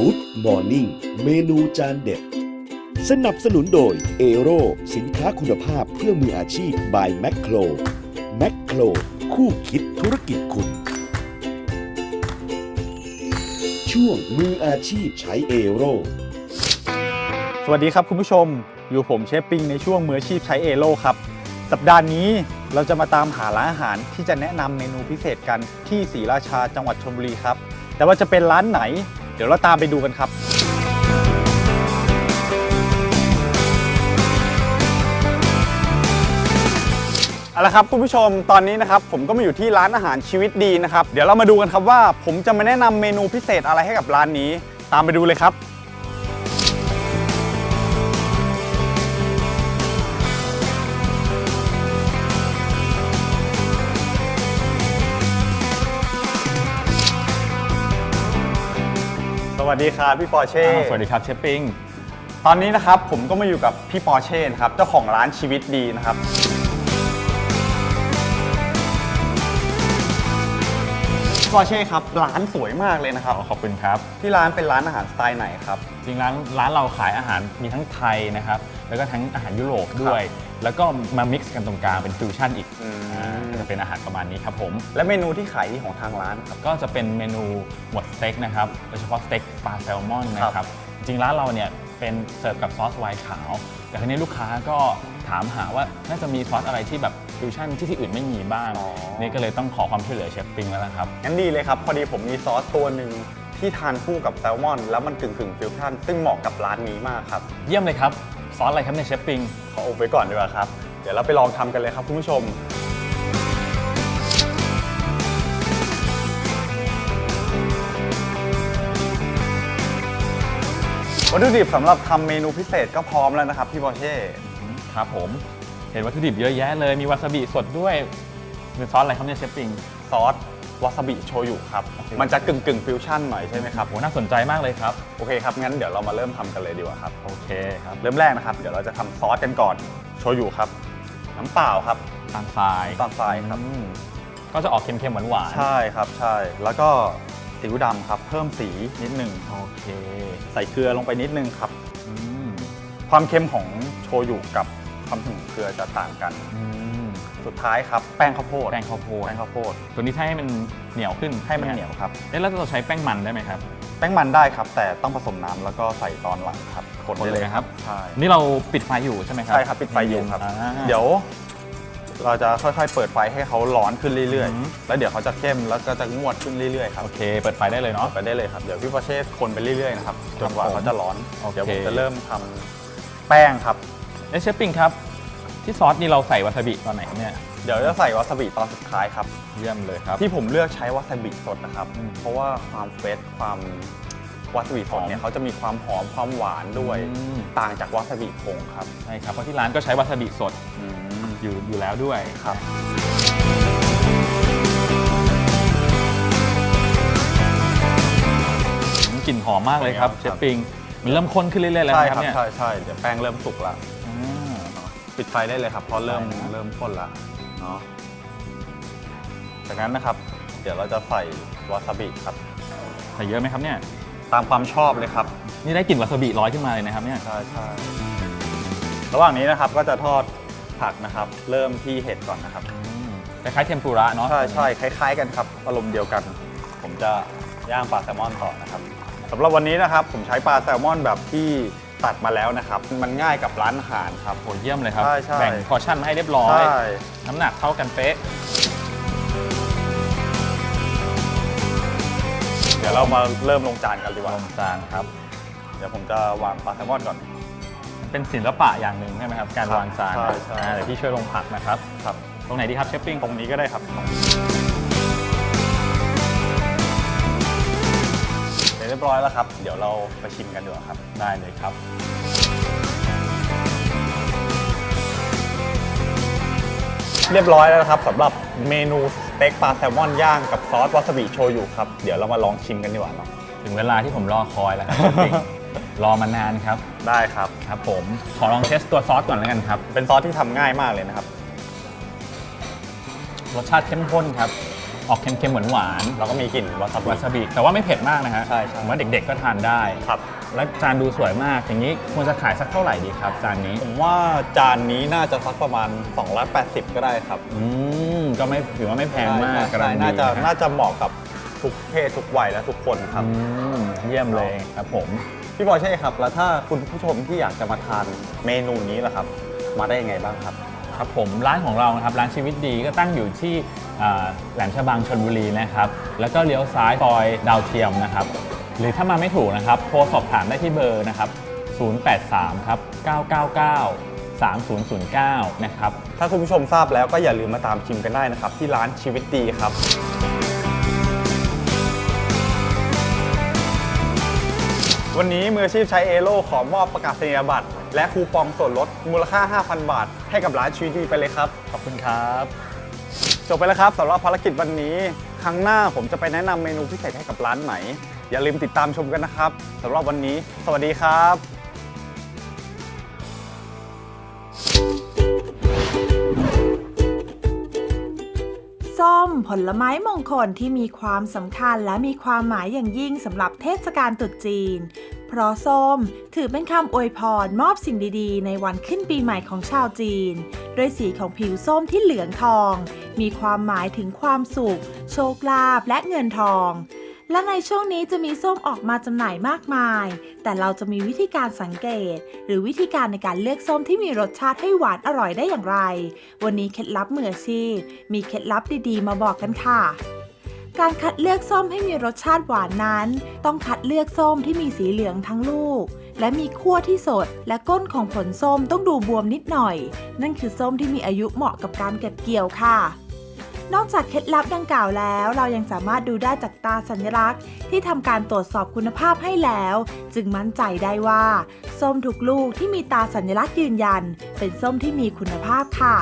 ฟู้ดมอร์นิ่งเมนูจานเด็ด สนับสนุนโดยเอโรสินค้าคุณภาพเพื่อมืออาชีพ by แม c โครแม c โครคู่คิดธุรกิจคุณ ช่วงมืออาชีพใช้เอโรสวัสดีครับคุณผู้ชม อยู่ผมเชฟปิงในช่วงมืออาชีพใช้เอโลครับ สัปดาห์นี้เราจะมาตามหาร้านอาหารที่จะแนะนำเมนูพิเศษกันที่ศรีราชาจังหวัดชลบุรีครับ แต่ว่าจะเป็นร้านไหน เดี๋ยวเราตามไปดูกันครับ เอาละครับคุณผู้ชมตอนนี้นะครับผมก็มาอยู่ที่ร้านอาหารชีวิตดีนะครับ เดี๋ยวเรามาดูกันครับว่า ผมจะมาแนะนำเมนูพิเศษอะไรให้กับร้านนี้ ตามไปดูเลยครับ สวัสดีครับพี่ปอเช่ สวัสดีครับเชฟปิง ตอนนี้นะครับผมก็มาอยู่กับพี่ปอเช่นะครับเจ้าของร้านชีวิตดีนะครับ พี่ปอเช่ครับร้านสวยมากเลยนะครับ ขอบคุณครับ ที่ร้านเป็นร้านอาหารสไตล์ไหนครับ จริงร้านร้านเราขายอาหารมีทั้งไทยนะครับ แล้วก็ทั้งอาหารยุโรปด้วย แล้วก็มามิกซ์กันตรงกลางเป็นฟิวชั่นอีกอืมอ่าก็จะเป็นอาหารประมาณนี้ครับผม และเมนูที่ขายดีของทางร้านครับ ก็จะเป็นเมนูหมวดสเต็กนะครับโดยเฉพาะสเต็กปลาแซลมอนนะคครัรับบจริงร้านเราเนี่ยเป็นเสิร์ฟกับซอสไวน์ขาว แต่ทีนี้ลูกค้าก็ถามหาว่าน่าจะมีซอสอะไรที่แบบฟิวชั่นที่ที่อื่นไม่มีบ้าง อ๋อ นี่ก็เลยต้องขอความช่วยเหลือเชฟปิงแล้วนะครับ งั้นดีเลยครับพอดีผมมีซอสตัวหนึ่งที่ทานคู่กับแซลมอน แล้วมันกึ่งกึ่งฟิวชั่นซึ่งเหมาะกับร้านนี้มากครับ เยี่ยมเลยครับ ซอสอะไรครับเนี่ยเชฟปิงขออบไว้ก่อนดีกว่าครับ เดี๋ยวเราไปลองทำกันเลยครับคุณผู้ชม วัตถุดิบสำหรับทำเมนูพิเศษก็พร้อมแล้วนะครับพี่บอเช่ ครับผม เห็นวัตถุดิบเยอะแยะเลยมีวาซาบิสดด้วยเป็นซอสอะไรครับเนี่ยเชฟปิง ซอส วาซาบิโชยุครับโอเคมันจะกึ่งกึ่งฟิวชั่นหน่อยใช่ไหมครับโหน่าสนใจมากเลยครับ โอเคครับ งั้นเดี๋ยวเรามาเริ่มทำกันเลยดีกว่าครับ โอเคครับ เริ่มแรกนะครับ เดี๋ยวเราจะทำซอสกันก่อน โชยุครับ น้ำเปล่าครับตามทรายน้ำตาลทรายครับอืมก็จะออกเค็มๆหวานๆ ใช่ครับ ใช่ แล้วก็ซีอิ๊วดำครับ เพิ่มสีนิดหนึ่งโอเค ใส่เกลือลงไปนิดนึงครับอืมความเค็มของโชยุกับความเค็มของเกลือจะต่างกันอืม สุดท้ายครับแป้งข้าวโพดแป้งข้าวโพดแป้งข้าวโพดตัวนี้ถ้าให้มันเหนียวขึ้นให้มันเหนียวครับเอ๊ะแล้วเราใช้แป้งมันได้ไหมครับแป้งมันได้ครับ แต่ต้องผสมน้ำแล้วก็ใส่ตอนหลังครับคนคนได้เลเลยยครับใช่นี่เราปิดไฟอยู่ใช่ไหมครับใช่ครับปิดไฟอยู่ครับอ่าเดี๋ยว เราจะค่อยๆ เปิดไฟให้เขาร้อนขึ้นเรื่อยอืมๆแล้วเดี๋ยวเขาจะเข้มแล้วก็จะงวดขึ้นเรื่อยๆครับโอเคเปิดไฟได้เลยเนาะไปได้เลยครับเดี๋ยวพี่ประเชษคนไปเรื่อยๆนะครับจนกว่าผมเขาจะร้อนโอเคเดี๋ยวผมจะเริ่มทำแป้งครับเอ๊ะเชฟปิงครับ ที่ซอสนี่เราใส่วาซาบิตอนไหนครับเนี่ย เดี๋ยวจะใส่วาซาบิตอนสุดท้ายครับ เยี่ยมเลยครับ ที่ผมเลือกใช้วาซาบิสดนะครับ อืมเพราะว่าความเฟรชความวาซาบิสดเนี่ยเขาจะมีความหอมความหวานด้วยอืม ต่างจากวาซาบิผงครับใช่ครับ เพราะที่ร้านก็ใช้วาซาบิสดอยู่อยู่แล้วด้วย ครับอืมกลิ่นหอมมากเลยครับ เชฟปิง มันเริ่มข้นขึ้นเรื่อยๆแล้วใช่นะคครัรับบเนี่ย ใช่ใช่เดี๋ยวแป้งเริ่มสุกละอ่า ปิดไฟได้เลยครับเพราะเริ่มได้นะ เริ่มข้นละเนาะจากนั้นนะครับ เดี๋ยวเราจะใส่วาซาบิครับ ใส่เยอะไหมครับเนี่ย ตามความชอบเลยครับ นี่ได้กลิ่นวาซาบิลอยขึ้นมาเลยนะครับเนี่ยใช่ใช่ระหว่างนี้นะครับก็จะทอดผักนะครับ เริ่มที่เห็ดก่อนนะครับ อืมคล้ายๆเทมปุระเนาะใช่ใช่คล้าย ๆ กันครับอารมณ์เดียวกัน ผมจะย่างปลาแซลมอนต่อนะครับสำหรับวันนี้นะครับ ผมใช้ปลาแซลมอนแบบที่ ตัดมาแล้วนะครับ มันง่ายกับร้านอาหารครับโหเยี่ยมเลยครับ ใช่ใช่ แบ่งพอร์ชั่นมาให้เรียบร้อย ใช่ น้ำหนักเท่ากันเป๊ะ เดี๋ยวเรามาเริ่มลงจานกันดีกว่าลงจานครับ เดี๋ยวผมจะวางปลาแซลมอนก่อน เป็นศิลปะอย่างหนึ่งใช่ไหมครับ การครับวางจานใช่ใช่ อ่าเดี๋ยวพี่ช่วยลงผักนะครับ ครับ ตรงไหนดีครับเชฟปิ้ง ตรงนี้ก็ได้ครับ ร็จเรียบร้อยแล้วครับ เดี๋ยวเราไปชิมกันดีกว่าครับ ได้เลยครับ เรียบร้อยแล้วนะครับสำหรับเมนูสเต็กปลาแซลมอนย่างกับซอสวาซาบิโชยุครับ เดี๋ยวเรามาลองชิมกันดีกว่าเนาะ ถึงเวลาที่ผมรอคอยแล้วครับเชฟปิ้งรอมานานครับ ได้ครับ ครับผม ขอลองเทสตัวซอสก่อนแล้วกันครับ เป็นซอสที่ทำง่ายมากเลยนะครับ รสชาติเข้มข้นครับ ออกเค็มๆหวานแล้วก็มีกลิ่นวาซาๆบิ วาซาบิ แต่ว่าไม่เผ็ดมากนะฮะใช่ใช่ ผมว่าเด็กๆก็ทานได้ ครับ และจานดูสวยมาก อย่างนี้ควรจะขายสักเท่าไหร่ดีครับ จานนี้ ผมว่าจานนี้น่าจะสักประมาณ 280 ก็ได้ครับอืม ก็ไม่ถือว่าไม่แพงมากใช่กำลังดีน่าจะฮน่าจะเหมาะกับทุกเพศทุกวัยและทุกคนครับ อืมเยี่ยมเลยครับผม พี่บอยใช่ครับ แล้วถ้าคุณผู้ชมที่อยากจะมาทานเมนูนี้ล่ะครับ มาได้ยังไงบ้างครับ ครับผมร้านของเรานะครับร้านชีวิตดีก็ตั้งอยู่ที่แหลมฉบังชนบุรีนะครับแล้วก็เลี้ยวซ้ายซอยดาวเทียมนะครับหรือถ้ามาไม่ถูกนะครับโทรสอบถามได้ที่เบอร์นะครับ 083 ครับ 999 3009 นะครับ ถ้าคุณผู้ชมทราบแล้วก็อย่าลืมมาตามชิมกันได้นะครับ ที่ร้านชีวิตดีครับ วันนี้มืออาชีพใช้เอโลขอมอบประกาศนียบัตร และคูปองส่วนลดมูลค่า 5,000 บาท ให้กับร้านชีวิตดีไปเลยครับ ขอบคุณครับ จบไปแล้วครับสำหรับภารกิจวันนี้ ครั้งหน้าผมจะไปแนะนำเมนูพิเศษให้กับร้านไหน อย่าลืมติดตามชมกันนะครับสำหรับวันนี้ สวัสดีครับส้มผลไม้มงคลที่มีความสำคัญและมีความหมายอย่างยิ่งสำหรับเทศกาลตรุษจีน เพราะส้มถือเป็นคำอวยพรมอบสิ่งดีๆ ในวันขึ้นปีใหม่ของชาวจีนด้วยสีของผิวส้มที่เหลืองทอง มีความหมายถึงความสุข โชคลาภและเงินทอง และในช่วงนี้จะมีส้มออกมาจำหน่ายมากมาย แต่เราจะมีวิธีการสังเกต หรือวิธีการในการเลือกส้มที่มีรสชาติให้หวานอร่อยได้อย่างไร วันนี้เคล็ดลับมืออาชีพมีเคล็ดลับดีๆ มาบอกกันค่ะ การคัดเลือกส้มให้มีรสชาติหวานนั้น ต้องคัดเลือกส้มที่มีสีเหลืองทั้งลูก และมีขั้วที่สด และก้นของผลส้มต้องดูบวมนิดหน่อย นั่นคือส้มที่มีอายุเหมาะกับการเก็บเกี่ยวค่ะนอกจากเคล็ดลับดังกล่าวแล้ว เรายังสามารถดูได้จากตาสัญลักษณ์ ที่ทำการตรวจสอบคุณภาพให้แล้ว จึงมั่นใจได้ว่า ส้มทุกลูกที่มีตาสัญลักษณ์ยืนยัน เป็นส้มที่มีคุณภาพค่ะ